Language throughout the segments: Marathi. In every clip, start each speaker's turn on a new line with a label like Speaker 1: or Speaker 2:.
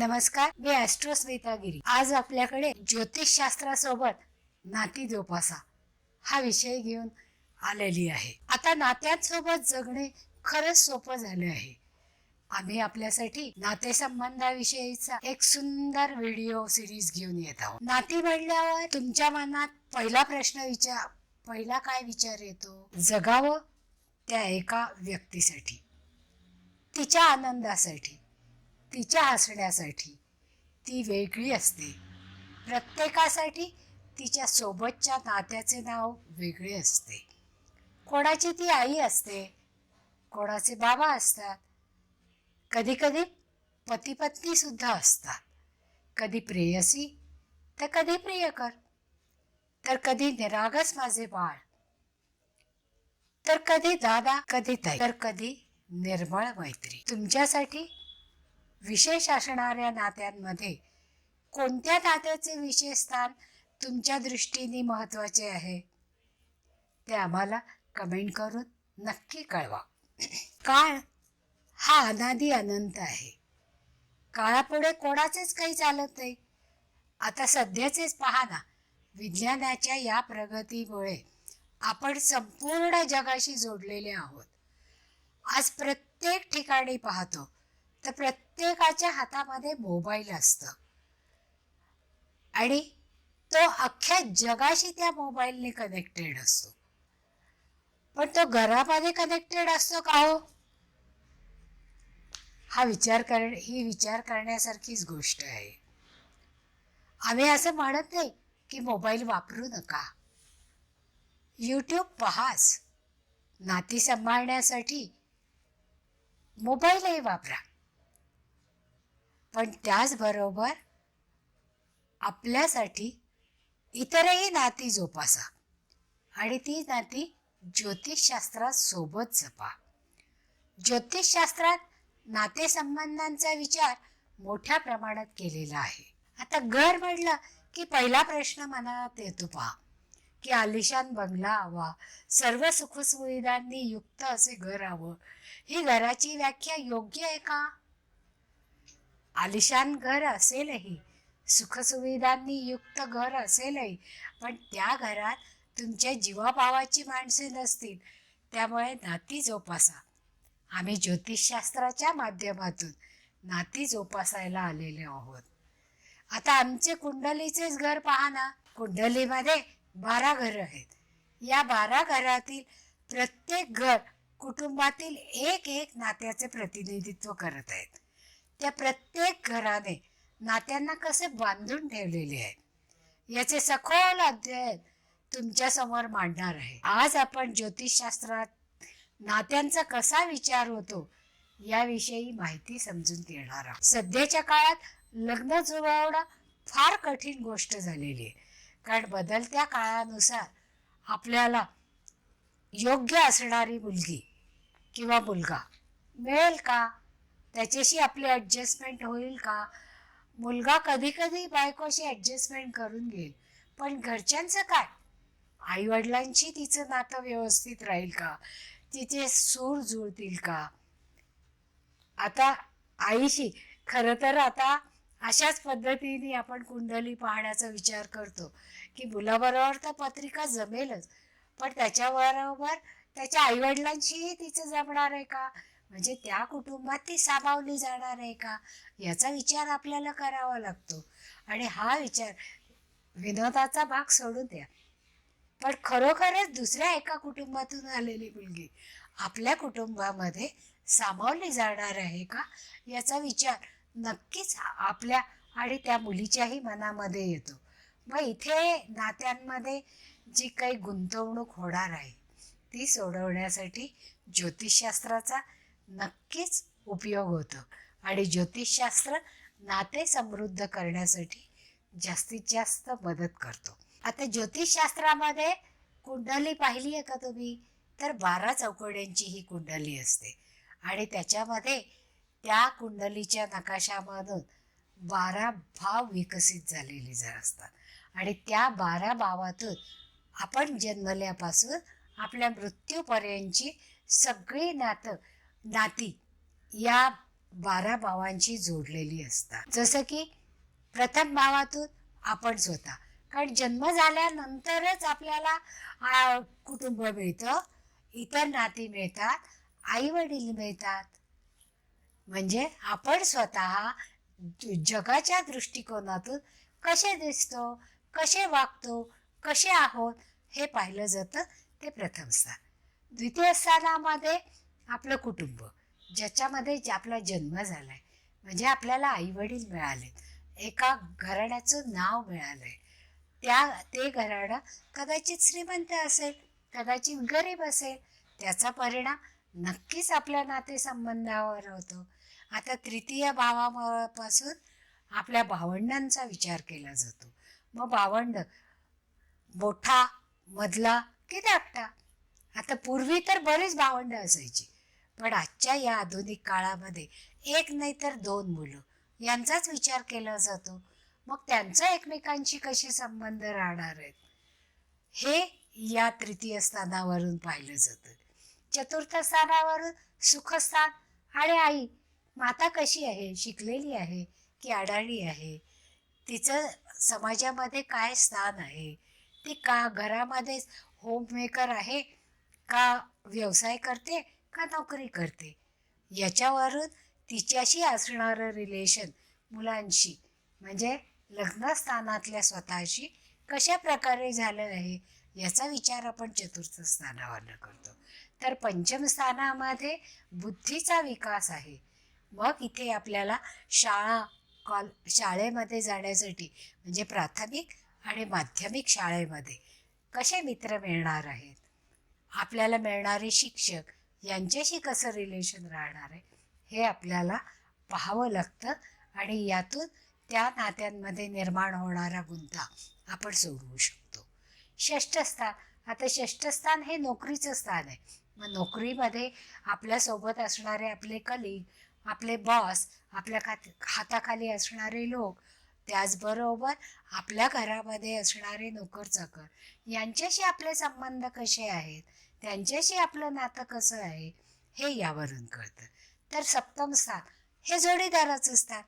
Speaker 1: नमस्कार मी ऍस्ट्रोस्मिता गिरी आज आपल्याकडे ज्योतिष शास्त्रासोबत नाती जोपासा. हा विषय घेऊन आलेली आहे. आता नात्यांसोबत जगणे खरंच सोपं झाले आहे. आम्ही आपल्यासाठी नातेसंबंधाविषयीचा एक सुंदर व्हिडिओ सिरीज घेऊन येत आहोत. नाती म्हणल्यावर तुमच्या मनात पहिला प्रश्न विचार पहिला काय विचार येतो? जगावं त्या एका व्यक्तीसाठी तिच्या आनंदासाठी. तिच्या हसण्यासाठी ती वेगळी असते. प्रत्येकासाठी तिच्या सोबतच्या नात्याचे नाव वेगळे असते. कोणाची ती आई असते कोणाचे बाबा असतात कधीकधी कधी पती सुद्धा असतात. कधी प्रेयसी तर कधी प्रियकर. तर कधी निरागस माझे बाळ. तर कधी दादा कधी ताई. तर कधी निर्मळ मैत्री. तुमच्यासाठी विशेष असणाऱ्या नात्यांमध्ये कोणत्या नात्याचे विशेष स्थान तुमच्या दृष्टीने महत्त्वाचे आहे? ते आम्हाला कमेंट करून नक्की कळवा. काळ हा अनादी अनंत आहे. काळापुढे कोणाचेच काही चालत नाही. आता सध्याचेच पहा ना विज्ञानाच्या या प्रगतीमुळे आपण संपूर्ण जगाशी जोडलेले आहोत. आज प्रत्येक ठिकाणी पाहतो तर प्रत्येकाच्या हातामध्ये मोबाईल असतं. आणि तो अख्ख्या जगाशी त्या मोबाईलने कनेक्टेड असतो. पण तो घरामध्ये कनेक्टेड असतो का हो? हा विचार कर ही विचार करण्यासारखीच गोष्ट आहे. आम्ही असं म्हणत नाही की मोबाईल वापरू नका. यूट्यूब पहाच. नाती सांभाळण्यासाठी मोबाईलही वापरा. पण त्याचबरोबर आपल्यासाठी इतरही नाती जोपासा. आणि ती नाती ज्योतिषशास्त्रात सोबत जपा. ज्योतिषशास्त्रात नातेसंबंधांचा विचार मोठ्या प्रमाणात केलेला आहे. आता घर म्हटलं की पहिला प्रश्न मनात येतो पहा. की आलिशान बंगला हवा सर्व सुखसुविधांनी युक्त असे घर हवं. ही घराची व्याख्या योग्य आहे का? आलिशान घर असेलही. सुखसुविधांनी युक्त घर असेलही. पण त्या घरात तुमच्या जीवाभावाची माणसे नसतील. त्यामुळे नाती जोपासा. आम्ही ज्योतिषशास्त्राच्या माध्यमातून नाती जोपासायला आलेले आहोत. आता आमचे कुंडलीचेच घर पहा ना. कुंडलीमध्ये बारा घरं आहेत. या बारा घरातील प्रत्येक घर कुटुंबातील एक एक नात्याचे प्रतिनिधित्व करत आहेत. त्या प्रत्येक घराने नात्यांना कसे बांधून ठेवलेले आहे याचे सखोल अध्ययन तुमच्यासमोर मांडणार आहे. आज आपण ज्योतिषशास्त्रात नात्यांचा कसा विचार होतो याविषयी माहिती समजून घेणार आहोत. सध्याच्या काळात लग्न जुळवणं फार कठीण गोष्ट झालेली आहे. कारण बदलत्या काळानुसार आपल्याला योग्य असणारी मुलगी किंवा मुलगा मिळेल का? त्याच्याशी आपली ॲडजस्टमेंट होईल का? मुलगा कधी कधी बायकोशी ॲडजस्टमेंट करून घेईल. पण घरच्यांचं काय? आईवडिलांशी तिचं नातं व्यवस्थित राहील का? तिचे सूर जुळतील का? आता आईशी खरं तर आता अशाच पद्धतीने आपण कुंडली पाहण्याचा विचार करतो की मुलाबरोबर तर पत्रिका जमेलच पण त्याच्याबरोबर त्याच्या आईवडिलांशीही तिचं जमणार आहे का? म्हणजे त्या कुटुंबात ती सामावली जाणार आहे का? याचा विचार आपल्याला करावा लागतो. आणि हा विचार विनोदाचा भाग सोडून द्या. पण खरोखरच दुसऱ्या एका कुटुंबातून आलेली मुलगी आपल्या कुटुंबामध्ये सामावली जाणार आहे का? याचा विचार नक्कीच आपल्या आणि त्या मुलीच्याही मनामध्ये येतो. मग इथे नात्यांमध्ये जी काही गुंतवणूक होणार आहे ती सोडवण्यासाठी ज्योतिषशास्त्राचा नक्कीच उपयोग होतो. आणि ज्योतिषशास्त्र नाते समृद्ध करण्यासाठी जास्तीत जास्त मदत करतो. आता ज्योतिषशास्त्रामध्ये कुंडली पाहिली आहे का तुम्ही? तर बारा चौकड्यांची ही कुंडली असते. आणि त्याच्यामध्ये त्या कुंडलीच्या नकाशामधून बारा भाव विकसित झालेले जर असतात. आणि त्या बारा भावातून आपण जन्मल्यापासून आपल्या मृत्यूपर्यंतची सगळी नातं नाती या बारा भावांशी जोडलेली असतात. जसं की प्रथम भावातून आपण स्वतः. कारण जन्म झाल्यानंतरच आपल्याला कुटुंब मिळतं इतर नाती मिळतात आई वडील मिळतात. म्हणजे आपण स्वतः जगाच्या दृष्टिकोनातून कसे दिसतो कसे वागतो कसे आहोत हे पाहिलं जातं ते प्रथम स्थान. द्वितीय स्थानामध्ये आपलं कुटुंब ज्याच्यामध्ये जे आपला जन्म झाला आहे म्हणजे आपल्याला आईवडील मिळालेत मिळाले एका घराण्याचं नाव मिळालं आहे त्या ते घराणं कदाचित श्रीमंत असेल कदाचित गरीब असेल त्याचा परिणाम नक्कीच आपल्या नातेसंबंधावर होतो. आता तृतीय भावापासून आपल्या भावंडांचा विचार केला जातो. मग भावंड मोठा मधला की धाकटा? आता पूर्वी तर बरेच भावंड असायची. पण आजच्या या आधुनिक काळामध्ये एक नाही तर दोन मुलं यांचाच विचार केला जातो. मग त्यांचा एकमेकांशी कसे संबंध राहणार आहेत? हे या तृतीय स्थानावरून पाहिलं जातं. चतुर्थ स्थानावरून सुखस्थान आणि आई माता कशी आहे? शिकलेली आहे की अडाणी आहे? तिचं समाजामध्ये काय स्थान आहे? ती का घरामध्येच होममेकर आहे? का व्यवसाय करते? का नोकरी करते. याच्यावरून तिच्याशी असणारं रिलेशन मुलांशी म्हणजे लग्नस्थानातल्या स्वतःशी कशा प्रकारे झालं आहे याचा विचार आपण चतुर्थ स्थानावरनं करतो. तर पंचम स्थानामध्ये बुद्धीचा विकास आहे. मग इथे आपल्याला शाळा कॉल शाळेमध्ये जाण्यासाठी म्हणजे प्राथमिक आणि माध्यमिक शाळेमध्ये कसे मित्र मिळणार आहेत? आपल्याला मिळणारे शिक्षक यांच्याशी कसं रिलेशन राहणार आहे हे आपल्याला पाहावं लागतं आणि यातून त्या नात्यांमध्ये निर्माण होणारा गुंता आपण सोडवू शकतो. षष्ठस्थान आता षष्ठस्थान हे नोकरीचं स्थान आहे. मग नोकरीमध्ये आपल्यासोबत असणारे आपले कलिग आपले बॉस आपल्या खात हाताखाली असणारे लोक त्याचबरोबर आपल्या घरामध्ये असणारे नोकर चाकर यांच्याशी आपले संबंध कसे आहेत? त्यांच्याशी आपलं नातं कसं आहे हे यावरून कळतं. तर सप्तम स्थान हे जोडीदाराचं स्थान.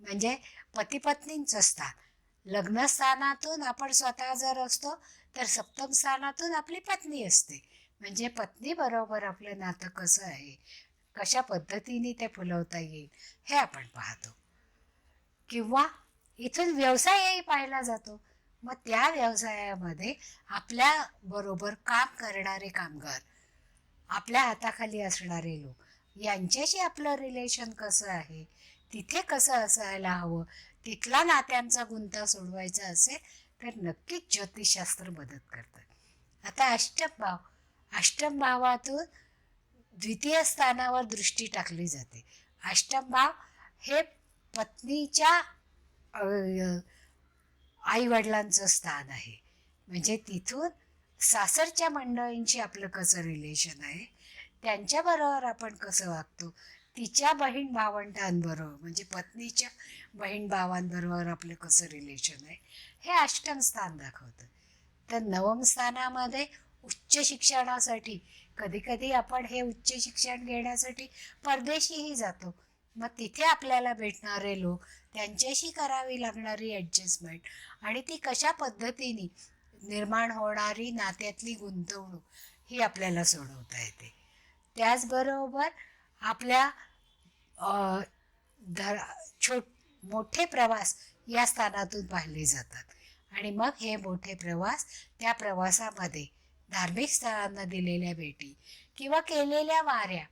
Speaker 1: म्हणजे पतीपत्नींचं स्थान. लग्नस्थानातून आपण स्वतः जर असतो तर सप्तम स्थानातून आपली पत्नी असते. म्हणजे पत्नी बरोबर आपलं नातं कसं आहे कशा पद्धतीने ते फुलवता येईल हे आपण पाहतो. किंवा इथून व्यवसायही पाहिला जातो. मग त्या व्यवसायामध्ये आपल्या बरोबर काम करणारे कामगार आपल्या हाताखाली असणारे लोक यांच्याशी आपलं रिलेशन कसं आहे? तिथे कसं असायला हवं? तिथला नात्यांचा गुंता सोडवायचा असेल तर नक्कीच ज्योतिषशास्त्र मदत करतं. आता अष्टम भाव अष्टम भावातून द्वितीय स्थानावर दृष्टी टाकली जाते. अष्टम भाव हे पत्नीच्या आईवडिलांचं स्थान आहे. म्हणजे तिथून सासरच्या मंडळींशी आपलं कसं रिलेशन आहे त्यांच्याबरोबर आपण कसं वागतो तिच्या बहीण भावंडांबरोबर म्हणजे पत्नीच्या बहीण भावांबरोबर आपलं कसं रिलेशन आहे हे अष्टम स्थान दाखवतं. तर नवम स्थानामध्ये उच्च शिक्षणासाठी कधीकधी आपण हे उच्च शिक्षण घेण्यासाठी परदेशीही जातो. मग तिथे आपल्याला भेटणारे लोक त्यांच्याशी करावी लागणारी ॲडजस्टमेंट आणि ती कशा पद्धतीने निर्माण होणारी नात्यातली गुंतवणूक ही आपल्याला सोडवता येते. त्याचबरोबर आपल्या धर छोट मोठे प्रवास या स्थानातून पाहिले जातात. आणि मग हे मोठे प्रवास त्या प्रवासामध्ये धार्मिक स्थळांना दिलेल्या भेटी किंवा केलेल्या वाऱ्या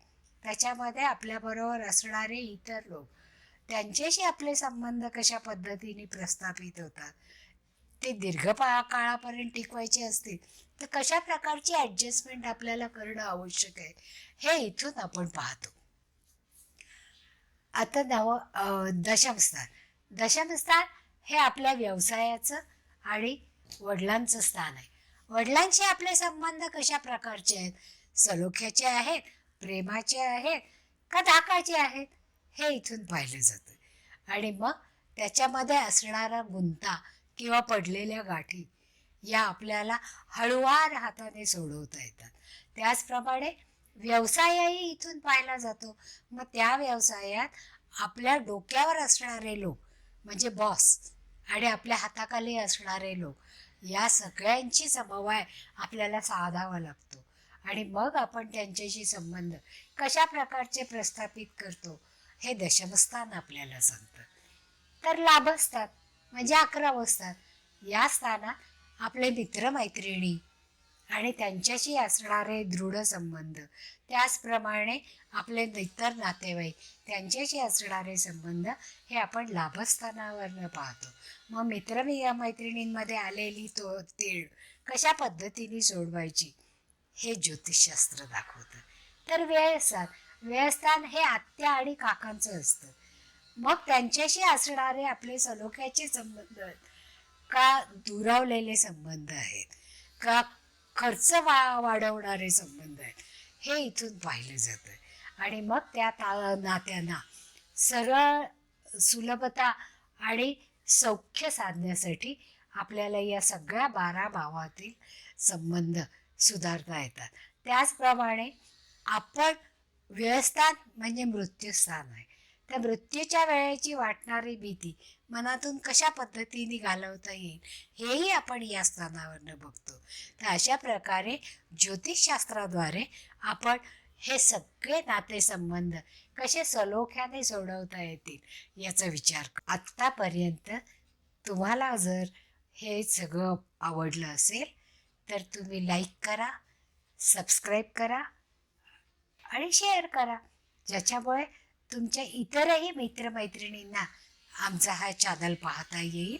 Speaker 1: त्याच्यामध्ये आपल्याबरोबर असणारे इतर लोक त्यांच्याशी आपले संबंध कशा पद्धतीने प्रस्थापित होतात ते दीर्घ काळापर्यंत टिकवायचे असतील तर कशा प्रकारची ॲडजस्टमेंट आपल्याला करणं आवश्यक आहे हे इथून आपण पाहतो. आता नव दशमस्थान दशमस्थान हे आपल्या व्यवसायाचं आणि वडिलांचं स्थान आहे. वडिलांशी आपले संबंध कशा प्रकारचे आहेत? सलोख्याचे आहेत? प्रेमाचे आहेत का धाकाचे आहेत हे इथून पाहिलं जातं. आणि मग त्याच्यामध्ये असणारा गुंता किंवा पडलेल्या गाठी या आपल्याला हळुवार हाताने सोडवता येतात. त्याचप्रमाणे व्यवसायही इथून पाहिला जातो. मग त्या व्यवसायात आपल्या डोक्यावर असणारे लोक म्हणजे बॉस आणि आपल्या हाताखाली असणारे लोक या सगळ्यांची समवाय आपल्याला साधावा लागतो. आणि मग आपण त्यांच्याशी संबंध कशा प्रकारचे प्रस्थापित करतो हे दशमस्थान आपल्याला सांगतं. तर लाभस्थान म्हणजे अकरा स्थान या स्थानात आपले मित्रमैत्रिणी आणि त्यांच्याशी असणारे दृढ संबंध. त्याचप्रमाणे आपले इतर नातेवाईक त्यांच्याशी असणारे संबंध हे आपण लाभस्थानावरनं पाहतो. मग मित्र मैत्रिणींमध्ये आलेली तो तीळ कशा पद्धतीने सोडवायची? हे ज्योतिषशास्त्र दाखवतं. तर व्ययस्थान व्ययस्थान हे आत्या आणि काकांचं असतं. मग त्यांच्याशी असणारे आपले सलोख्याचे संबंध आहेत का दुरावलेले संबंध आहेत का खर्च वा वाढवणारे संबंध आहेत हे इथून पाहिलं जातं. आणि मग त्या ता नात्यांना सरळ सुलभता आणि सौख्य साधण्यासाठी आपल्याला या सगळ्या बारा भावातील संबंध सुधारता येतात. त्याचप्रमाणे आपण व्यवस्थान म्हणजे मृत्यूस्थान आहे. त्या मृत्यूच्या वेळेची वाटणारी भीती मनातून कशा पद्धतीने घालवता येईल हेही आपण या स्थानावरनं बघतो. तर अशा प्रकारे ज्योतिषशास्त्राद्वारे आपण हे सगळे नातेसंबंध कसे सलोख्याने सोडवता येतील याचा विचार आत्तापर्यंत तुम्हाला जर हे सगळं आवडलं असेल तर तुम्ही लाईक करा सबस्क्राईब करा आणि शेअर करा. ज्याच्यामुळे तुमच्या इतरही मित्रमैत्रिणींना आमचा हा चॅनल पाहता येईल.